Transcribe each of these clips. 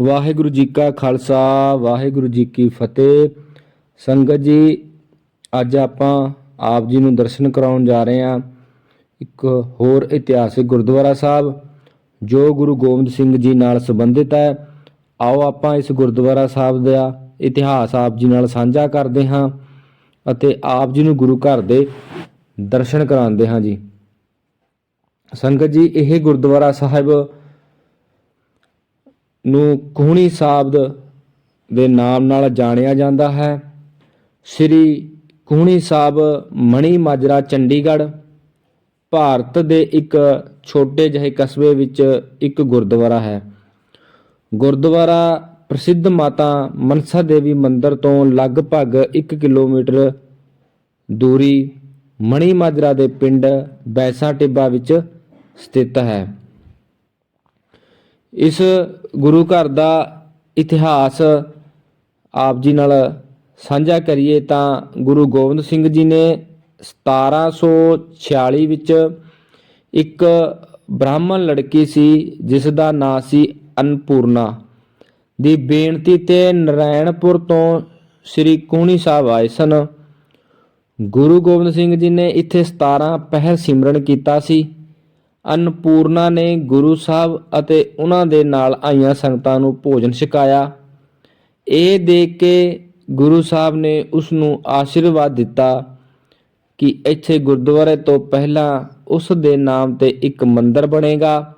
ਵਾਹਿਗੁਰੂ ਜੀ ਕਾ ਖਾਲਸਾ, ਵਾਹਿਗੁਰੂ ਜੀ ਕੀ ਫਤਿਹ। ਸੰਗਤ ਜੀ, ਅੱਜ ਆਪਾਂ ਆਪ ਜੀ ਨੂੰ ਦਰਸ਼ਨ ਕਰਾਉਣ ਜਾ ਰਹੇ ਹਾਂ। ਇੱਕ ਹੋਰ ਇਤਿਹਾਸਿਕ ਗੁਰਦੁਆਰਾ ਸਾਹਿਬ, ਜੋ ਗੁਰੂ ਗੋਬਿੰਦ ਸਿੰਘ ਜੀ ਨਾਲ ਸੰਬੰਧਿਤ ਹੈ। ਆਓ ਆਪਾਂ ਇਸ ਗੁਰਦੁਆਰਾ ਸਾਹਿਬ ਦਾ ਇਤਿਹਾਸ ਆਪ ਜੀ ਨਾਲ ਸਾਂਝਾ ਕਰਦੇ ਹਾਂ ਅਤੇ ਆਪ ਜੀ ਨੂੰ ਗੁਰੂ ਘਰ ਦੇ ਦਰਸ਼ਨ ਕਰਾਉਂਦੇ ਹਾਂ ਜੀ। ਸੰਗਤ ਜੀ, ਇਹ ਗੁਰਦੁਆਰਾ ਸਾਹਿਬ ਨੂੰ ਕੋਹਣੀ ਸਾਹਿਬ ਦੇ ਨਾਮ ਨਾਲ ਜਾਣਿਆ ਜਾਂਦਾ ਹੈ। ਸ੍ਰੀ ਕੋਹਣੀ ਸਾਹਿਬ ਮਣੀ ਮਾਜਰਾ, ਚੰਡੀਗੜ੍ਹ, ਭਾਰਤ ਦੇ ਇੱਕ ਛੋਟੇ ਜਿਹੇ ਕਸਬੇ ਵਿੱਚ ਇੱਕ ਗੁਰਦੁਆਰਾ ਹੈ। ਗੁਰਦੁਆਰਾ ਪ੍ਰਸਿੱਧ ਮਾਤਾ ਮਨਸਾ ਦੇਵੀ ਮੰਦਿਰ ਤੋਂ ਲਗਭਗ 1 ਕਿਲੋਮੀਟਰ ਦੂਰੀ ਮਣੀ ਮਾਜਰਾ ਦੇ ਪਿੰਡ ਬੈਸਾ ਟਿੱਬਾ ਵਿੱਚ ਸਥਿਤ ਹੈ। ਇਸ ਗੁਰੂ ਘਰ ਦਾ ਇਤਿਹਾਸ ਆਪ ਜੀ ਨਾਲ ਸਾਂਝਾ ਕਰੀਏ ਤਾਂ ਗੁਰੂ ਗੋਬਿੰਦ ਸਿੰਘ ਜੀ ਨੇ 1746 ਵਿੱਚ ਇੱਕ ਬ੍ਰਾਹਮਣ ਲੜਕੀ ਸੀ, ਜਿਸ ਦਾ ਨਾਂ ਸੀ ਅਨਪੂਰਨਾ। ਦੀ ਬੇਨਤੀ ਤੇ ਨਰਾਇਣਪੁਰ ਤੋਂ ਸ੍ਰੀ ਕੋਹਣੀ ਸਾਹਿਬ ਆਏ ਸਨ। ਗੁਰੂ ਗੋਬਿੰਦ ਸਿੰਘ ਜੀ ਨੇ ਇੱਥੇ 17 ਪਹਿਰ ਸਿਮਰਨ ਕੀਤਾ ਸੀ। ਅਨਪੂਰਨਾ ਨੇ ਗੁਰੂ ਸਾਹਿਬ ਅਤੇ ਉਹਨਾਂ ਦੇ ਨਾਲ ਆਈਆਂ ਸੰਗਤਾਂ ਨੂੰ ਭੋਜਨ ਛਕਾਇਆ। ਇਹ ਦੇਖ ਕੇ ਗੁਰੂ ਸਾਹਿਬ ਨੇ ਉਸ ਨੂੰ ਆਸ਼ੀਰਵਾਦ ਦਿੱਤਾ ਕਿ ਇੱਥੇ ਗੁਰਦੁਆਰੇ ਤੋਂ ਪਹਿਲਾਂ ਉਸ ਦੇ ਨਾਮ ਤੇ ਇੱਕ ਮੰਦਿਰ ਬਣੇਗਾ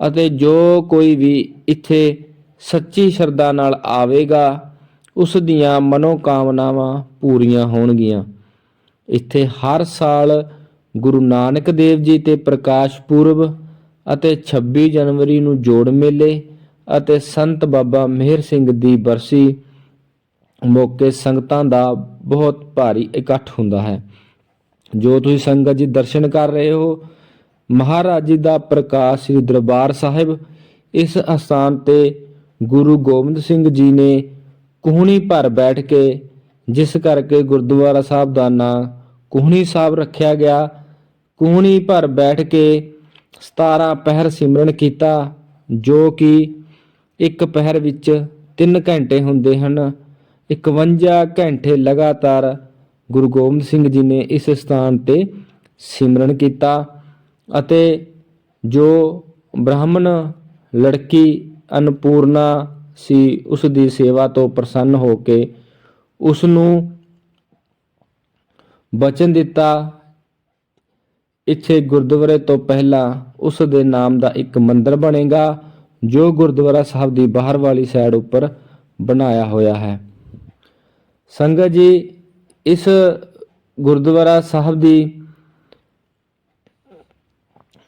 ਅਤੇ ਜੋ ਕੋਈ ਵੀ ਇੱਥੇ ਸੱਚੀ ਸ਼ਰਧਾ ਨਾਲ ਆਵੇਗਾ, ਉਸ ਦੀਆਂ ਮਨੋਕਾਮਨਾਵਾਂ ਪੂਰੀਆਂ ਹੋਣਗੀਆਂ। ਇੱਥੇ ਹਰ ਸਾਲ ਗੁਰੂ ਨਾਨਕ ਦੇਵ ਜੀ ਤੇ ਪ੍ਰਕਾਸ਼ ਪੁਰਬ ਅਤੇ 26 ਜਨਵਰੀ ਨੂੰ ਜੋੜ ਮੇਲੇ ਅਤੇ ਸੰਤ ਬਾਬਾ ਮਿਹਰ ਸਿੰਘ ਦੀ ਬਰਸੀ ਮੌਕੇ ਸੰਗਤਾਂ ਦਾ ਬਹੁਤ ਭਾਰੀ ਇਕੱਠ ਹੁੰਦਾ ਹੈ। ਜੋ ਤੁਸੀਂ ਸੰਗਤ ਜੀ ਦਰਸ਼ਨ ਕਰ ਰਹੇ ਹੋ, ਮਹਾਰਾਜ ਜੀ ਦਾ ਪ੍ਰਕਾਸ਼ ਸ੍ਰੀ ਦਰਬਾਰ ਸਾਹਿਬ, ਇਸ ਅਸਥਾਨ ਤੇ ਗੁਰੂ ਗੋਬਿੰਦ ਸਿੰਘ ਜੀ ਨੇ ਕੋਹਣੀ ਭਰ ਬੈਠ ਕੇ, ਜਿਸ ਕਰਕੇ ਗੁਰਦੁਆਰਾ ਸਾਹਿਬ ਦਾ ਨਾਂ ਕੋਹਣੀ ਸਾਹਿਬ ਰੱਖਿਆ ਗਿਆ ਕੂਣੀ ਭਰ ਬੈਠ ਕੇ 17 ਪਹਿਰ ਸਿਮਰਨ ਕੀਤਾ, ਜੋ ਕਿ ਇੱਕ ਪਹਿਰ ਵਿੱਚ 3 ਘੰਟੇ ਹੁੰਦੇ ਹਨ। 51 ਘੰਟੇ ਲਗਾਤਾਰ ਗੁਰੂ ਗੋਬਿੰਦ ਸਿੰਘ ਜੀ ਨੇ ਇਸ ਸਥਾਨ ਤੇ ਸਿਮਰਨ ਕੀਤਾ ਅਤੇ ਜੋ ਬ੍ਰਾਹਮਣ ਲੜਕੀ ਅਨਪੂਰਨਾ ਸੀ, ਉਸ ਦੀ ਸੇਵਾ ਤੋਂ ਪ੍ਰਸੰਨ ਹੋ ਕੇ ਉਸ ਨੂੰ ਬਚਨ ਦਿੱਤਾ। ਇੱਥੇ ਗੁਰਦੁਆਰੇ ਤੋਂ ਪਹਿਲਾਂ ਉਸ ਦੇ ਨਾਮ ਦਾ ਇੱਕ ਮੰਦਿਰ ਬਣੇਗਾ, ਜੋ ਗੁਰਦੁਆਰਾ ਸਾਹਿਬ ਦੀ ਬਾਹਰ ਵਾਲੀ ਸਾਈਡ ਉੱਪਰ ਬਣਾਇਆ ਹੋਇਆ ਹੈ। ਸੰਗਤ ਜੀ, ਇਸ ਗੁਰਦੁਆਰਾ ਸਾਹਿਬ ਦੀ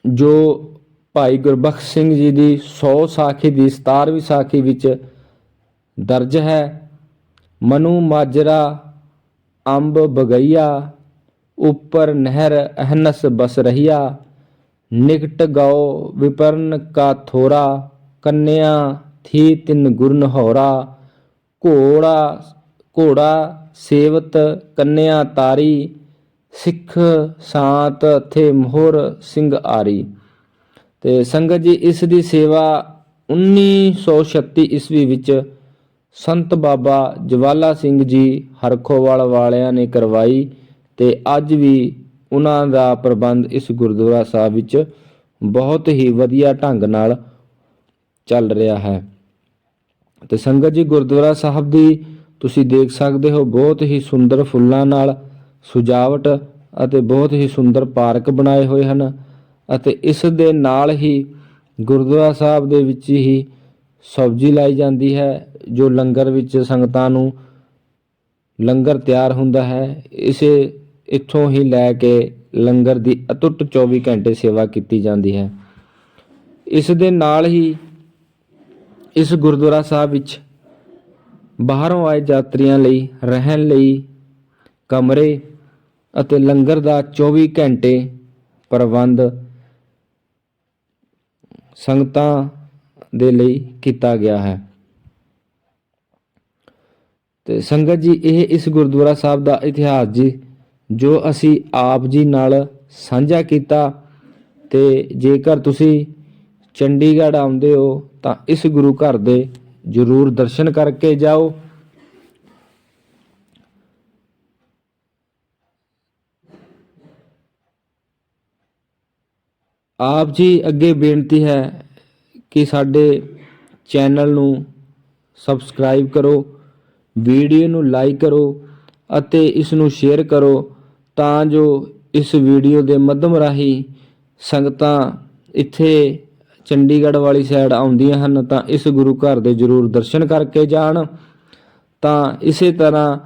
ਜੋ ਭਾਈ ਗੁਰਬਖਸ਼ ਸਿੰਘ ਜੀ ਦੀ 100 ਸਾਖੀ ਦੀ 17ਵੀਂ ਸਾਖੀ ਵਿੱਚ ਦਰਜ ਹੈ, ਮਨੂ ਮਾਜਰਾ, ਅੰਬ ਬਗਈਆ ਉੱਪਰ ਨਹਿਰ ਅਹਨਸ ਬਸ ਰਹੀਆ, ਨਿਕਟ ਗਾਓ ਵਿਪਰਨ ਕਾ ਥੋਰਾ, ਕੰਨਿਆ ਥੀ ਤਿਨ ਗੁਰਨ ਹੋਰਾ। ਘੋੜਾ ਘੋੜਾ ਸੇਵਤ ਕੰਨਿਆ ਤਾਰੀ, ਸਿੱਖ ਸਾਤ ਥੇ ਮੋਹਰ ਸਿੰਘ ਆਰੀ। ਤੇ ਸੰਗਤ ਜੀ, ਇਸ ਦੀ ਸੇਵਾ 1936 ਈਸਵੀ ਵਿੱਚ ਸੰਤ ਬਾਬਾ ਜਵਾਲਾ ਸਿੰਘ ਜੀ ਹਰਖੋਵਾਲ ਵਾਲਿਆਂ ਨੇ ਕਰਵਾਈ। ਤੇ ਅੱਜ ਵੀ ਉਹਨਾਂ ਦਾ ਪ੍ਰਬੰਧ ਇਸ ਗੁਰਦੁਆਰਾ ਸਾਹਿਬ ਵਿੱਚ ਬਹੁਤ ਹੀ ਵਧੀਆ ਢੰਗ ਨਾਲ ਚੱਲ ਰਿਹਾ ਹੈ। ਤੇ ਸੰਗਤ ਜੀ, ਗੁਰਦੁਆਰਾ ਸਾਹਿਬ ਦੀ ਤੁਸੀਂ ਦੇਖ ਸਕਦੇ ਹੋ, ਬਹੁਤ ਹੀ ਸੁੰਦਰ ਫੁੱਲਾਂ ਨਾਲ ਸੁਜਾਵਟ ਅਤੇ ਬਹੁਤ ਹੀ ਸੁੰਦਰ ਪਾਰਕ ਬਣਾਏ ਹੋਏ ਹਨ ਅਤੇ ਇਸ ਦੇ ਨਾਲ ਹੀ ਗੁਰਦੁਆਰਾ ਸਾਹਿਬ ਦੇ ਵਿੱਚ ਹੀ ਸਬਜ਼ੀ ਲਾਈ ਜਾਂਦੀ ਹੈ, ਜੋ ਲੰਗਰ ਵਿੱਚ ਸੰਗਤਾਂ ਨੂੰ ਲੰਗਰ ਤਿਆਰ ਹੁੰਦਾ ਹੈ। ਇਸੇ ਇੱਥੋਂ ਹੀ ਲੈ ਕੇ ਲੰਗਰ ਦੀ ਅਤੁੱਟ 24 ਘੰਟੇ ਸੇਵਾ ਕੀਤੀ ਜਾਂਦੀ ਹੈ। ਇਸ ਦੇ ਨਾਲ ਹੀ ਇਸ ਗੁਰਦੁਆਰਾ ਸਾਹਿਬ ਵਿੱਚ ਬਾਹਰੋਂ ਆਏ ਯਾਤਰੀਆਂ ਲਈ ਰਹਿਣ ਲਈ ਕਮਰੇ ਅਤੇ ਲੰਗਰ ਦਾ 24 ਘੰਟੇ ਪ੍ਰਬੰਧ ਸੰਗਤਾਂ ਦੇ ਲਈ ਕੀਤਾ ਗਿਆ ਹੈ। ਤੇ ਸੰਗਤ ਜੀ, ਇਹ ਇਸ ਗੁਰਦੁਆਰਾ ਸਾਹਿਬ ਦਾ ਇਤਿਹਾਸ ਜੀ ਜੋ ਅਸੀਂ ਆਪ ਜੀ ਨਾਲ ਸਾਂਝਾ ਕੀਤਾ ਅਤੇ ਜੇਕਰ ਤੁਸੀਂ ਚੰਡੀਗੜ੍ਹ ਆਉਂਦੇ ਹੋ ਤਾਂ ਇਸ ਗੁਰੂ ਘਰ ਦੇ ਜਰੂਰ ਦਰਸ਼ਨ ਕਰਕੇ ਜਾਓ। ਆਪ ਜੀ ਅੱਗੇ ਬੇਨਤੀ ਹੈ ਕਿ ਸਾਡੇ ਚੈਨਲ ਨੂੰ ਸਬਸਕ੍ਰਾਈਬ ਕਰੋ, ਵੀਡੀਓ ਨੂੰ ਲਾਈਕ ਕਰੋ ਅਤੇ ਇਸ ਨੂੰ ਸ਼ੇਅਰ ਕਰੋ। ਤਾਂ ਜੋ ਇਸ ਵੀਡੀਓ ਦੇ ਮਾਧਮ ਰਾਹੀਂ ਸੰਗਤਾਂ ਇੱਥੇ ਚੰਡੀਗੜ੍ਹ ਵਾਲੀ ਸਾਈਡ ਆਉਂਦੀਆਂ ਹਨ, ਤਾਂ ਇਸ ਗੁਰੂ ਘਰ ਦੇ ਜਰੂਰ ਦਰਸ਼ਨ ਕਰਕੇ ਜਾਣ। ਤਾਂ ਇਸੇ ਤਰ੍ਹਾਂ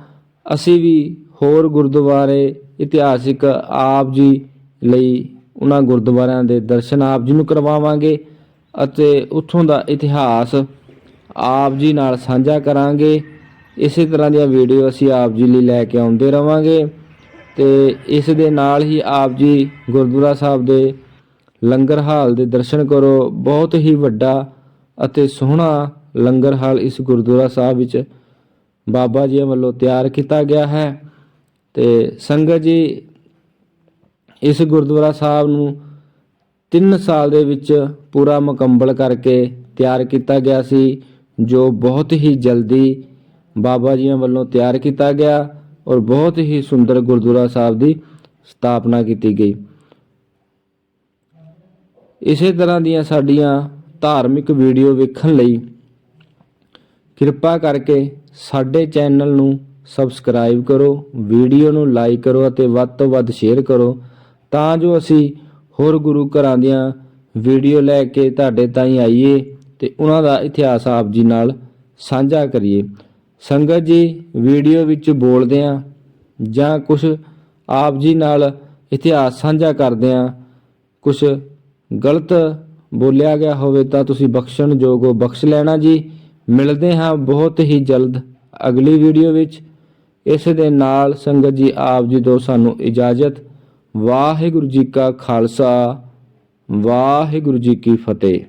ਅਸੀਂ ਵੀ ਹੋਰ ਗੁਰਦੁਆਰੇ ਇਤਿਹਾਸਿਕ ਆਪ ਜੀ ਲਈ ਉਹਨਾਂ ਗੁਰਦੁਆਰਿਆਂ ਦੇ ਦਰਸ਼ਨ ਆਪ ਜੀ ਨੂੰ ਕਰਵਾਵਾਂਗੇ ਅਤੇ ਉੱਥੋਂ ਦਾ ਇਤਿਹਾਸ ਆਪ ਜੀ ਨਾਲ ਸਾਂਝਾ ਕਰਾਂਗੇ। ਇਸੇ ਤਰ੍ਹਾਂ ਦੀਆਂ ਵੀਡੀਓ ਅਸੀਂ ਆਪ ਜੀ ਲਈ ਲੈ ਕੇ ਆਉਂਦੇ ਰਵਾਂਗੇ। ਤੇ ਇਸ ਦੇ ਨਾਲ ਹੀ ਆਪ ਜੀ ਗੁਰਦੁਆਰਾ ਸਾਹਿਬ ਦੇ ਲੰਗਰ ਹਾਲ ਦੇ ਦਰਸ਼ਨ ਕਰੋ। ਬਹੁਤ ਹੀ ਵੱਡਾ ਅਤੇ ਸੋਹਣਾ ਲੰਗਰ ਹਾਲ ਇਸ ਗੁਰਦੁਆਰਾ ਸਾਹਿਬ ਵਿੱਚ ਬਾਬਾ ਜੀ ਵੱਲੋਂ ਤਿਆਰ ਕੀਤਾ ਗਿਆ ਹੈ। ਤੇ ਸੰਗਤ ਜੀ, ਇਸ ਗੁਰਦੁਆਰਾ ਸਾਹਿਬ ਨੂੰ 3 ਸਾਲ ਦੇ ਵਿੱਚ ਪੂਰਾ ਮੁਕੰਮਲ ਕਰਕੇ ਤਿਆਰ ਕੀਤਾ ਗਿਆ ਸੀ, ਜੋ ਬਹੁਤ ਹੀ ਜਲਦੀ ਬਾਬਾ ਜੀਆਂ ਵੱਲੋਂ ਤਿਆਰ ਕੀਤਾ ਗਿਆ। ਔਰ ਬਹੁਤ ਹੀ ਸੁੰਦਰ ਗੁਰਦੁਆਰਾ ਸਾਹਿਬ ਦੀ ਸਥਾਪਨਾ ਕੀਤੀ ਗਈ। ਇਸੇ ਤਰ੍ਹਾਂ ਦੀਆਂ ਸਾਡੀਆਂ ਧਾਰਮਿਕ ਵੀਡੀਓ ਵੇਖਣ ਲਈ ਕਿਰਪਾ ਕਰਕੇ ਸਾਡੇ ਚੈਨਲ ਨੂੰ ਸਬਸਕ੍ਰਾਈਬ ਕਰੋ, ਵੀਡੀਓ ਨੂੰ ਲਾਈਕ ਕਰੋ ਅਤੇ ਵੱਧ ਤੋਂ ਵੱਧ ਸ਼ੇਅਰ ਕਰੋ ਤਾਂ ਜੋ ਅਸੀਂ ਹੋਰ ਗੁਰੂ ਘਰਾਂ ਦੀਆਂ ਵੀਡੀਓ ਲੈ ਕੇ ਤੁਹਾਡੇ ਤਾਈਂ ਆਈਏ ਤੇ ਉਹਨਾਂ ਦਾ ਇਤਿਹਾਸ ਆਪ ਜੀ ਨਾਲ ਸਾਂਝਾ ਕਰੀਏ। ਸੰਗਤ ਜੀ, ਵੀਡੀਓ ਵਿੱਚ ਬੋਲਦੇ ਆ ਜਾਂ ਕੁਝ ਆਪ ਜੀ ਨਾਲ ਇਤਿਹਾਸ ਸਾਂਝਾ ਕਰਦੇ ਆ ਕੁਝ ਗਲਤ ਬੋਲਿਆ ਗਿਆ ਹੋਵੇ ਤਾਂ ਤੁਸੀਂ ਬਖਸ਼ਣ ਜੋਗੋ ਬਖਸ਼ ਲੈਣਾ ਜੀ। ਮਿਲਦੇ ਹਾਂ ਬਹੁਤ ਹੀ ਜਲਦ ਅਗਲੀ ਵੀਡੀਓ ਵਿੱਚ। ਇਸ ਦੇ ਨਾਲ ਸੰਗਤ ਜੀ, ਆਪ ਜੀ ਤੋਂ ਸਾਨੂੰ ਇਜਾਜ਼ਤ। ਵਾਹਿਗੁਰੂ ਜੀ ਕਾ ਖਾਲਸਾ, ਵਾਹਿਗੁਰੂ ਜੀ ਕੀ ਫਤਿਹ।